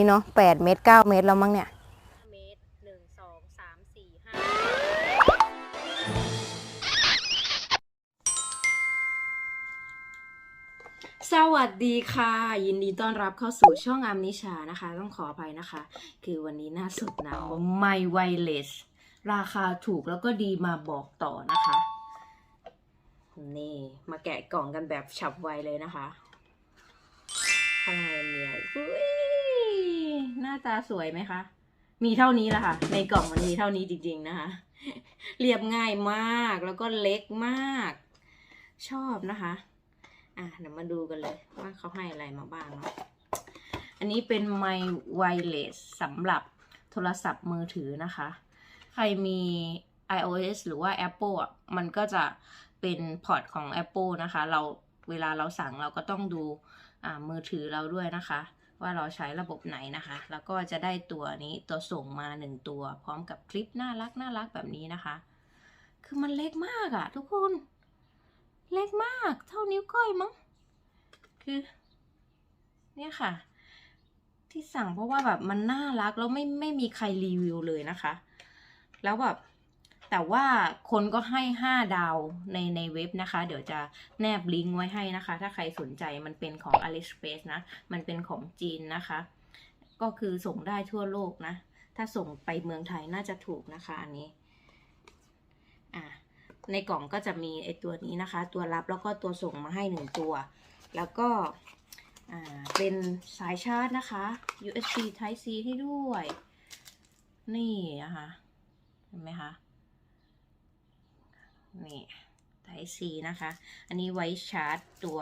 นี่เนาะแปดเมตรเก้าเมตรแล้วมั้งเนี่ยเมตรหนึ่งสองสามสี่ห้าสวัสดีค่ะ ยินดีต้อนรับเข้าสู่ช่องอามนิชานะคะ ต้องขออภัยนะคะ คือวันนี้หน่าสุดนะไม่ไวเลสราคาถูกแล้วก็ดีมาบอกต่อนะคะ นี่ มาแกะกล่องกันแบบฉับไวเลยนะคะ ข้างในเนี่ยอุ้ยห น้าตาสวยไหมคะ มีเท่านี้แหละค่ะ ในกล่องมันมีเท่านี้จริงๆนะคะ เรียบง่ายมากแล้วก็เล็กมาก ชอบนะคะ อะเดี๋ยวมาดูกันเลยว่าเขาให้อะไรมาบ้างเนาะ อันนี้เป็นไมค์ไวเลสสำหรับโทรศัพท์มือถือนะคะ ใครมี iOS หรือว่า Apple อะ มันก็จะเป็นพอร์ตของ Apple นะคะ เราเวลาเราสั่งเราก็ต้องดูอ่ามือถือเราด้วยนะคะ ว่าเราใช้ระบบไหนนะคะ แล้วก็จะได้ตัวนี้ตัวส่งมาหนึ่งตัว พร้อมกับคลิปน่ารักน่ารักแบบนี้นะคะ คือมันเล็กมากอะทุกคน เล็กมาก เท่านิ้วก้อยมั้ง คือ เนี่ยค่ะ ที่สั่งเพราะว่าแบบมันน่ารักแล้วไม่ไม่มีใครรีวิวเลยนะคะ แล้วแบบ แต่ว่าคนก็ให้ห้าดาวในในเว็บนะคะ เดี๋ยวจะแนบลิงก์ไว้ให้นะคะ ถ้าใครสนใจมันเป็นของ AliExpress นะ มันเป็นของจีนนะคะ ก็คือส่งได้ทั่วโลกนะ ถ้าส่งไปเมืองไทยน่าจะถูกนะคะอันนี้อะในกล่องก็จะมีไอตัวนี้นะคะ ตัวรับแล้วก็ตัวส่งมาให้หนึ่งตัว แล้วก็เป็นสายชาร์จนะคะ USB Type C ให้ด้วย นี่นะคะ เห็นไหมคะ นี่ Type C นะคะ อันนี้ไว้ชาร์จตัว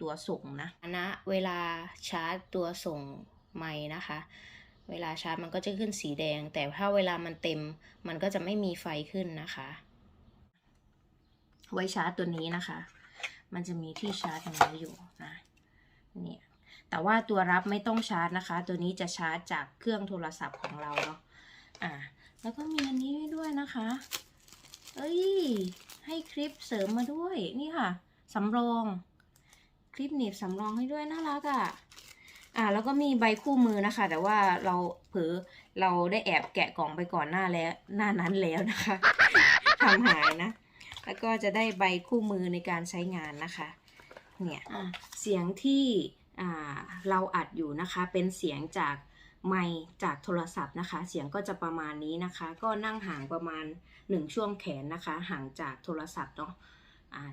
ตัวส่งนะนะ เวลาชาร์จตัวส่งไม้นะคะ เวลาชาร์จมันก็จะขึ้นสีแดง แต่ถ้าเวลามันเต็ม มันก็จะไม่มีไฟขึ้นนะคะ ไว้ชาร์จตัวนี้นะคะ มันจะมีที่ชาร์จตรงนี้อยู่นะ เนี่ย แต่ว่าตัวรับไม่ต้องชาร์จนะคะ ตัวนี้จะชาร์จจากเครื่องโทรศัพท์ของเราเนาะ อ่า แล้วก็มีอันนี้ให้ด้วยนะคะ เอ้ย ให้คลิปเสริมมาด้วยนี่ค่ะสำรอง คลิปหนีบสำรองให้ด้วยน่ารักอะ่ะอ่าแล้วก็มีใบคู่มือนะคะ แต่ว่าเราเผลอเราได้แอบแกะกล่องไปก่อนหน้าแล้วหน้านั้นแล้วนะคะทำหายนะ แล้วก็จะได้ใบคู่มือในการใช้งานนะคะเนี่ยอะเสียงที่อ่าเราอัดอยู่นะคะ เป็นเสียงจากไมค์จากโทรศัพท์นะคะ เสียงก็จะประมาณนี้นะคะ ก็นั่งห่างประมาณ 1 ช่วงแขนนะคะ ห่างจากโทรศัพท์เนาะ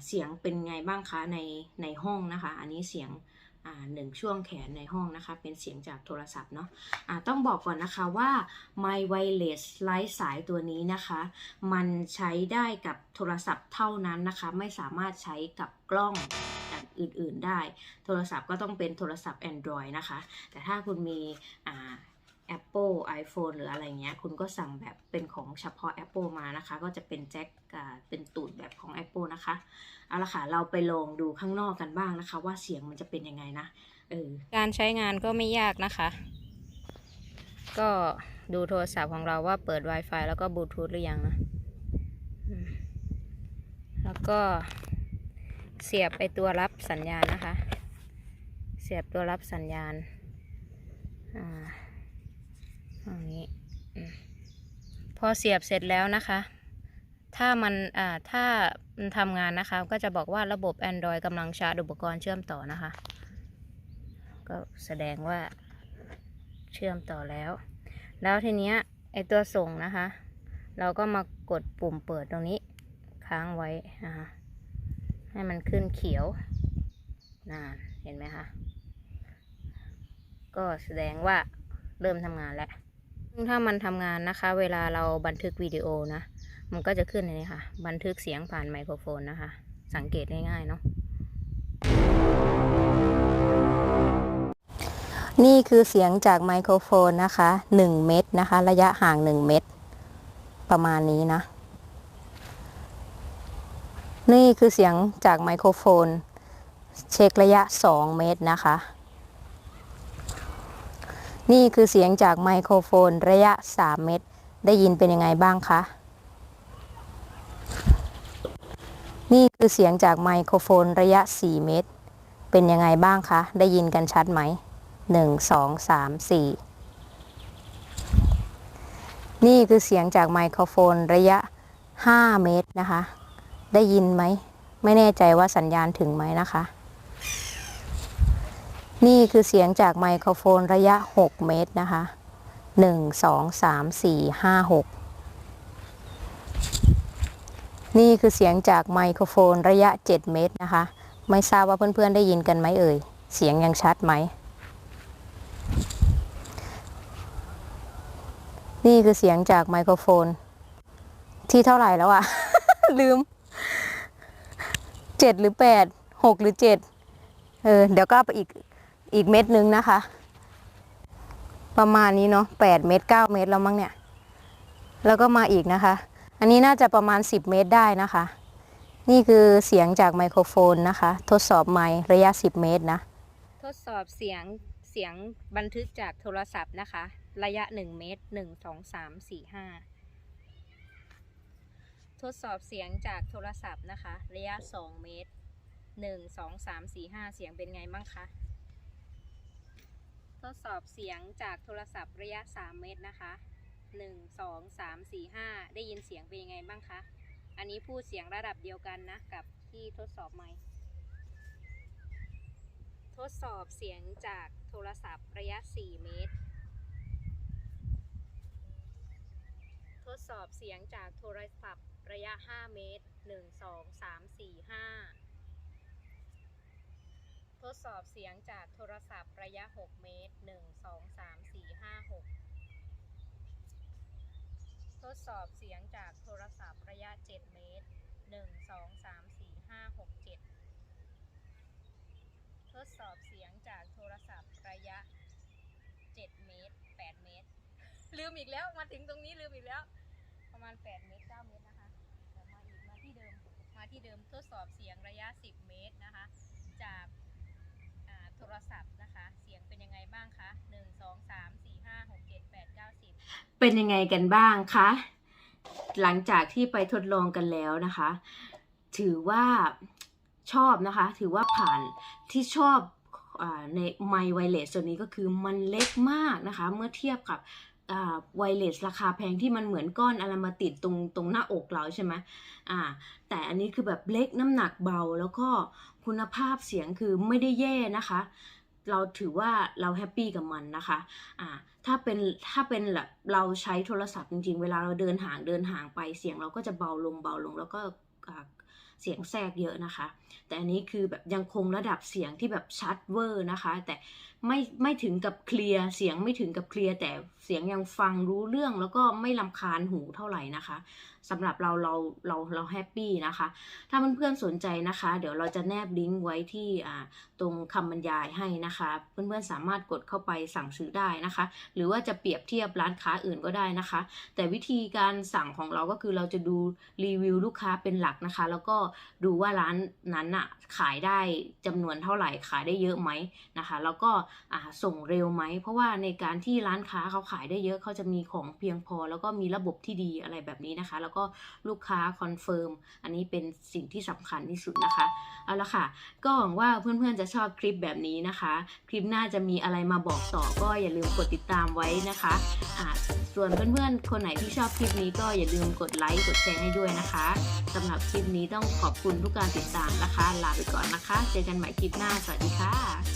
เสียงเป็นไงบ้างคะในในห้องนะคะ อันนี้เสียงหนึ่งช่วงแขนในห้องนะคะ เป็นเสียงจากโทรศัพท์เนาะะต้องบอกก่อนนะคะว่า My Wireless ไร้สายตัวนี้นะคะ มันใช้ได้กับโทรศัพท์เท่านั้นนะคะ ไม่สามารถใช้กับกล้องอื่นๆได้ โทรศัพท์ก็ต้องเป็นโทรศัพท์ Android นะคะ แต่ถ้าคุณมี Apple iPhone หรืออะไรเงี้ย คุณก็สั่งแบบเป็นของเฉพาะ Apple มานะคะ ก็จะเป็นแจ็คเป็นตูดแบบของ Apple นะคะ เอาละค่ะ เราไปลองดูข้างนอกกันบ้างนะคะ ว่าเสียงมันจะเป็นยังไงนะเออการใช้งานก็ไม่ยากนะคะ ก็ดูโทรศัพท์ของเราว่าเปิด Wi-Fi แล้วก็บลูทูธหรือยังนะ แล้วก็เสียบไปตัวรับสัญญาณนะคะ เสียบตัวรับสัญญาณ อ่า อย่างนี้พอเสียบเสร็จแล้วนะคะ ถ้ามันอ่าถ้ามันทำงานนะคะ ก็จะบอกว่าระบบ Android กำลังชาร์จอุปกรณ์เชื่อมต่อนะคะ ก็แสดงว่าเชื่อมต่อแล้ว แล้วทีเนี้ยไอตัวส่งนะคะ เราก็มากดปุ่มเปิดตรงนี้ค้างไว้นะคะให้มันขึ้นเขียวน่าเห็นไหมคะ ก็แสดงว่าเริ่มทำงานแล้ว ซึ่งถ้ามันทำงานนะคะ เวลาเราบันทึกวิดีโอนะ มันก็จะขึ้นในนี้ค่ะ บันทึกเสียงผ่านไมโครโฟนนะคะ สังเกตง่ายๆเนาะนี่คือเสียงจากไมโครโฟนนะคะ 1 เมตรนะคะ ระยะห่าง 1 เมตรประมาณนี้นะ นี่คือเสียงจากไมโครโฟน เช็คระยะ 2 เมตรนะคะ นี่คือเสียงจากไมโครโฟนระยะ 3 เมตร ได้ยินเป็นยังไงบ้างคะ นี่คือเสียงจากไมโครโฟนระยะ 4 เมตร เป็นยังไงบ้างคะ ได้ยินกันชัดไหมหนึ่งสองสามสี่นี่คือเสียงจากไมโครโฟนระยะ 5 เมตรนะคะ ได้ยินไหม ไม่แน่ใจว่าสัญญาณถึงไหมนะคะ นี่คือเสียงจากไมโครโฟนระยะ 6 เมตรนะคะ 1 2 3 4 5 6 นี่คือเสียงจากไมโครโฟนระยะ 7 เมตรนะคะ ไม่ทราบว่าเพื่อนๆได้ยินกันไหมเอ่ย เสียงยังชัดไหม นี่คือเสียงจากไมโครโฟน ที่เท่าไหร่แล้วอะลืมเจ็ดหรือแปดหกหรือเจ็ดเออเดี๋ยวก็ไปอีก อีกเม็ดนึงนะคะ ประมาณนี้เนาะแปดเมตรเก้าเมตรแล้วมั้งเนี่ย แล้วก็มาอีกนะคะ อันนี้น่าจะประมาณ 10 เมตรได้นะคะ นี่คือเสียงจากไมโครโฟนนะคะ ทดสอบไมค์ระยะ 10 เมตรนะ ทดสอบเสียงเสียงบันทึกจากโทรศัพท์นะคะ ระยะ 1 เมตร 1 2 3 4 5ทดสอบเสียงจากโทรศัพท์นะคะ ระยะ 2 เมตร 1 2 3 4 5 เสียงเป็นไงบ้างคะ ทดสอบเสียงจากโทรศัพท์ระยะ 3 เมตรนะคะหนึ่งสองสามสี่ห้าได้ยินเสียงเป็นยังไงบ้างคะ อันนี้พูดเสียงระดับเดียวกันนะกับที่ทดสอบไมค์ทดสอบเสียงจากโทรศัพท์ระยะ 4 เมตร ทดสอบเสียงจากโทรศัพท์ระยะ 5 เมตร 1 2 3 4 5 ทดสอบเสียงจากโทรศัพท์ระยะ 6 เมตร 1 2 3 4 5 6 ทดสอบเสียงจากโทรศัพท์ระยะ 7 เมตร 1 2 3 4 5 6 7 ทดสอบเสียงจากโทรศัพท์ระยะ 7 เมตร 8 เมตร ลืมอีกแล้ว มาถึงตรงนี้ลืมอีกแล้ว ประมาณ 8 เมตร 9 เมตรนะคะเดี๋ยวมาอีกมาที่เดิม มาที่เดิมทดสอบเสียงระยะ 10 เมตรนะคะ จาก ทรศัพท์นะคะ เสียงเป็นยังไงบ้างคะหนึ่งสองสามสี่ห้าหกเจ็ดแปดเก้าสิบเป็นยังไงกันบ้างคะ หลังจากที่ไปทดลองกันแล้วนะคะ ถือว่าชอบนะคะ ถือว่าผ่านที่ชอบอในไมไวเลสตัวนี้ก็คือมันเล็กมากนะคะ เมื่อเทียบกับ ไวเลสราคาแพงที่มันเหมือนก้อนอะไรมาติดตรงตรงหน้าอกเราใช่ไหมอ่า แต่อันนี้คือแบบเล็กน้ำหนักเบาแล้วก็คุณภาพเสียงคือไม่ได้แย่นะคะ เราถือว่าเราแฮปปี้กับมันนะคะอ่าถ้าเป็นถ้าเป็นแบบเราใช้โทรศัพท์จริงๆ เวลาเราเดินห่างเดินห่างไปเสียงเราก็จะเบาลงเบาลงแล้วก็ เสียงแทรกเยอะนะคะ แต่อันนี้คือแบบยังคงระดับเสียงที่แบบชัดเวอร์นะคะ แต่ไม่ไม่ถึงกับเคลียร์เสียงไม่ถึงกับเคลียร์แต่เสียงยังฟังรู้เรื่องแล้วก็ไม่ลำคาญหูเท่าไหร่นะคะ สำหรับเราเราเราเราแฮปปี้นะคะ ถ้าเพื่อนๆสนใจนะคะ เดี๋ยวเราจะแนบลิงก์ไว้ที่ตรงคำบรรยายให้นะคะ เพื่อนๆสามารถกดเข้าไปสั่งซื้อได้นะคะ หรือว่าจะเปรียบเทียบร้านค้าอื่นก็ได้นะคะ แต่วิธีการสั่งของเราก็คือเราจะดูรีวิวลูกค้าเป็นหลักนะคะ แล้วก็ดูว่าร้านนั้นอะขายได้จำนวนเท่าไหร่ขายได้เยอะไหมนะคะ แล้วก็ส่งเร็วไหม เพราะว่าในการที่ร้านค้าเขาขายได้เยอะเขาจะมีของเพียงพอ แล้วก็มีระบบที่ดีอะไรแบบนี้นะคะแล้วก็ลูกค้าคอนเฟิร์มอันนี้เป็นสิ่งที่สำคัญที่สุดนะคะ เอาละค่ะ ก็หวังว่าเพื่อนๆจะชอบคลิปแบบนี้นะคะ คลิปหน้าจะมีอะไรมาบอกต่อก็อย่าลืมกดติดตามไว้นะคะอ่าส่วนเพื่อนๆคนไหนที่ชอบคลิปนี้ก็อย่าลืมกดไลค์กดแชร์ให้ด้วยนะคะสำหรับคลิปนี้ต้องขอบคุณทุกการติดตามนะคะ ลาไปก่อนนะคะ เจอกันใหม่คลิปหน้าสวัสดีค่ะ